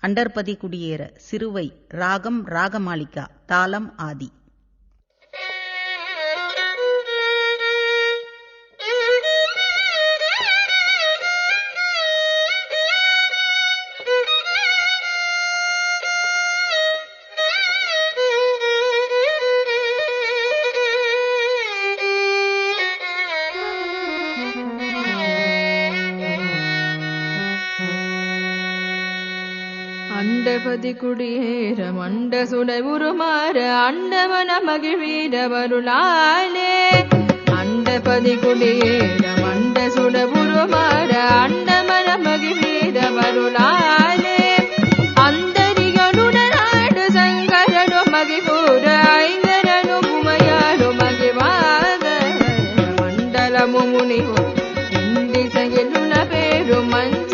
அண்டர்பதி குடியேற சிறுவை ராகம் ராகமாளிகா தாளம் ஆதி. அண்டபதி குடியேற மண்ட சுடை உருமாற அண்டவன மகிழ்வீர வருளாலே அண்டபதி குடியேற மண்ட சுட உருமாற அண்டமன மகிழ்வீர வருளாலே அந்தரிகளுடனாடு சங்கரனு மகிழ்கூற ஐங்கரனு உமையாடு மகிவாத மண்டலமு முனிவு இந்திசையிலுள்ள பேரு மஞ்ச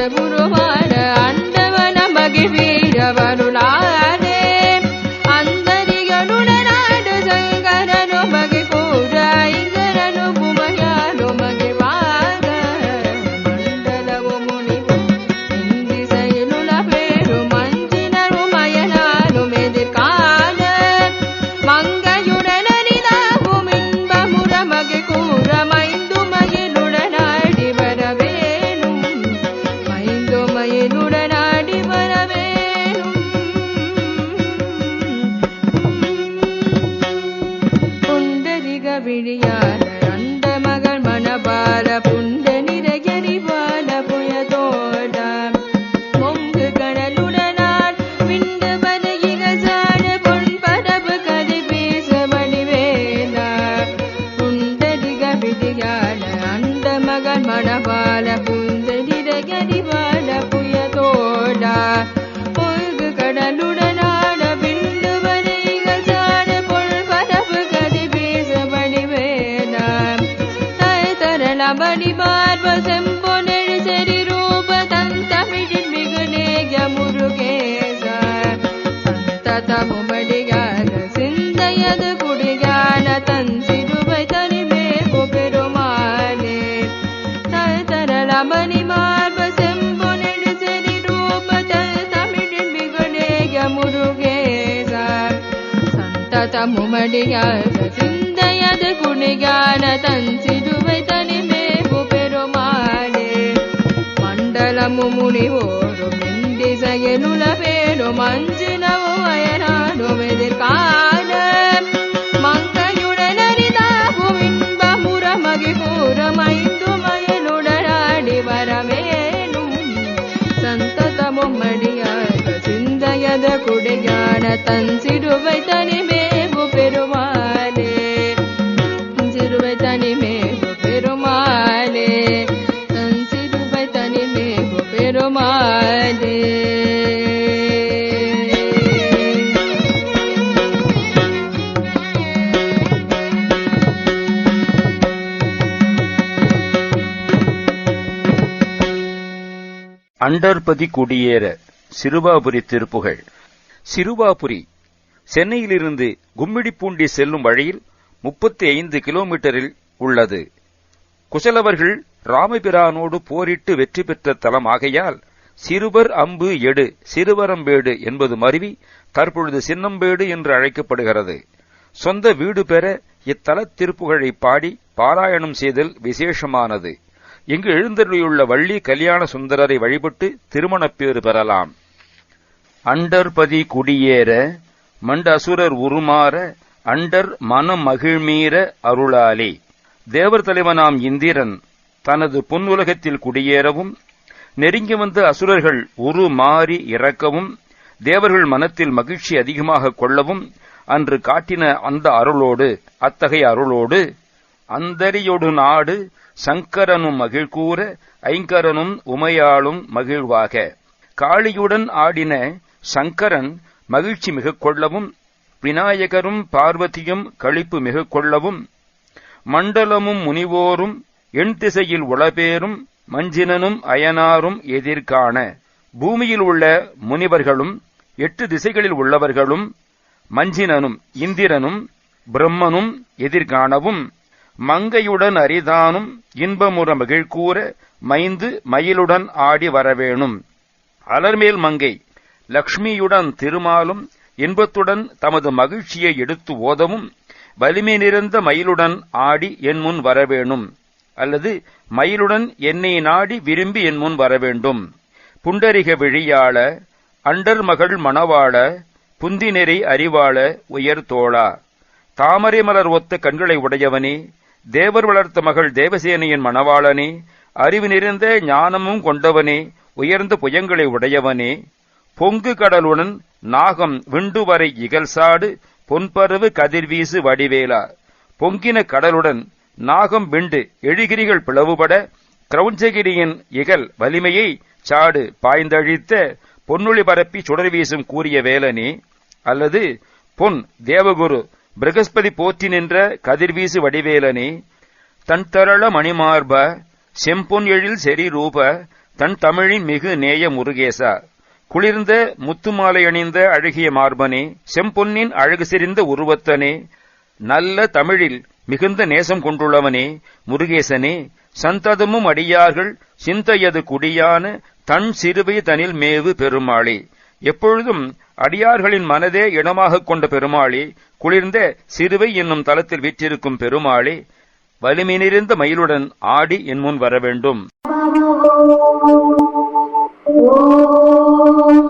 இந்த விழியால அந்த மகன் மணபால புண்ட நிறையறிவால புயதோடா பொழுது கடலுடனான விண்டு பதகிக சாட பொல் பரப்பு கதி பேச வடிவேலாம் தரளபடி பார்வ செம்பொனெழு गुण ज्ञानीतनि मेरो मण्डलमुण्डिनुले रोमान् தன் சிறுவை தனிமேகு பெருமாளே. சிறுவை தனிமேகு தன் சிறுவை அண்டர்பதி குடியேற சிறுபாபுரி திருப்புகள் சிறுவாபுரி. சென்னையிலிருந்து கும்மிடிப்பூண்டி செல்லும் வழியில் முப்பத்தி ஐந்து கிலோமீட்டரில் உள்ளது. குசலவர்கள் ராமபிரானோடு போரிட்டு வெற்றி பெற்ற தலமாகையால் சிறுவர் அம்பு எடு சிறுவரம்பேடு என்பது மருவி தற்பொழுது சின்னம்பேடு என்று அழைக்கப்படுகிறது. சொந்த வீடு பெற இத்தல திருப்புகழை பாடி பாராயணம் செய்தல் விசேஷமானது. இங்கு எழுந்தருளியுள்ள வள்ளி கல்யாண சுந்தரரை வழிபட்டு திருமணப்பேறு பெறலாம். அண்டர்பதி குடியேற மண்ட அசுரர் உருமாற அண்டர் மனம் மகிழ்மீற அருளாலே. தேவர் தலைவனாம் இந்திரன் தனது புன்னுலகத்தில் குடியேறவும் நெருங்கி வந்த அசுரர்கள் உரு மாறி இறக்கவும் தேவர்கள் மனத்தில் மகிழ்ச்சி அதிகமாக கொள்ளவும் அன்று காட்டின அந்த அருளோடு அத்தகைய அருளோடு அந்தரியொடு நாடு சங்கரனும் மகிழ்கூற ஐங்கரனும் உமையாளும் மகிழ்வாக. காளியுடன் ஆடின சங்கரன் மகிழ்ச்சி மிகு கொள்ளவும் விநாயகரும் பார்வதியும் களிப்பு மிகு கொள்ளவும் மண்டலமும் முனிவோரும் எண் திசையில் உளபேரும் மஞ்சினனும் அயனாரும் எதிர்காண பூமியில் உள்ள முனிவர்களும் எட்டு திசைகளில் உள்ளவர்களும் மஞ்சினனும் இந்திரனும் பிரம்மனும் எதிர்காணவும் மங்கையுடன் அரிதானும் இன்பமுற மகிழ்கூற மைந்து மயிலுடன் ஆடி வரவேணும். அலர்மேல் மங்கை. லக்ஷ்மியுடன் திருமாலும் இன்பத்துடன் தமது மகிழ்ச்சியை எடுத்து ஓதவும் வலிமை நிறைந்த மயிலுடன் ஆடி என் முன் வரவேணும் அல்லது மயிலுடன் என்னை நாடி விரும்பி என் முன் வரவேண்டும். புண்டரிக விழியாள அண்டர் மகள் மணவாள புந்திநெறி அறிவாள உயர் தோழா. தாமரை மலர் ஒத்த கண்களை உடையவனே தேவர் வளர்த்த மகள் தேவசேனையின் மணவாளனே அறிவு நிறைந்த ஞானமும் கொண்டவனே உயர்ந்த புயங்களை உடையவனே பொங்கு கடலுடன் நாகம் விண்டுவரை இகழ்சாடு பொன்பருவு கதிர்வீசு வடிவேலா. பொங்கின கடலுடன் நாகம் விண்டு எழுகிரிகள் பிளவுபட கிரௌஞ்சகிரியின் இகல் வலிமையை சாடு பாய்ந்தழித்த பொன்னொழி பரப்பி சுடர் வீசும் கூறிய வேலனே அல்லது பொன் தேவகுரு பிரகஸ்பதி போற்றி நின்ற கதிர்வீசு வடிவேலனே தன் தரள மணிமார்ப செம்பொன் எழில் செறி ரூப தன் தமிழின் மிகு நேய முருகேசா. குளிர்ந்த முத்துமாலை அணிந்த அழகிய மார்பனே செம்பொன்னின் அழகு செறிந்த உருவத்தனே நல்ல தமிழில் மிகுந்த நேசம் கொண்டுள்ளவனே முருகேசனே சந்ததமும் அடியார்கள் சிந்தையது குடியான தன் சிறுவை தனில் மேவு பெருமாளே. எப்பொழுதும் அடியார்களின் மனதே இடமாகக் கொண்ட பெருமாளே குளிர்ந்த சிறுவை என்னும் தலத்தில் வீற்றிருக்கும் பெருமாளே வலிமை நிறைந்த மயிலுடன் ஆடி என் முன் வர வேண்டும்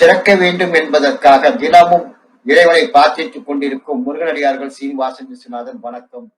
சிறக்க வேண்டும் என்பதற்காக தினமும் இறைவனை பிரார்த்தித்துக் கொண்டிருக்கும் முருகனடியார்கள் சீனிவாசன் விஸ்வநாதன் வணக்கம்.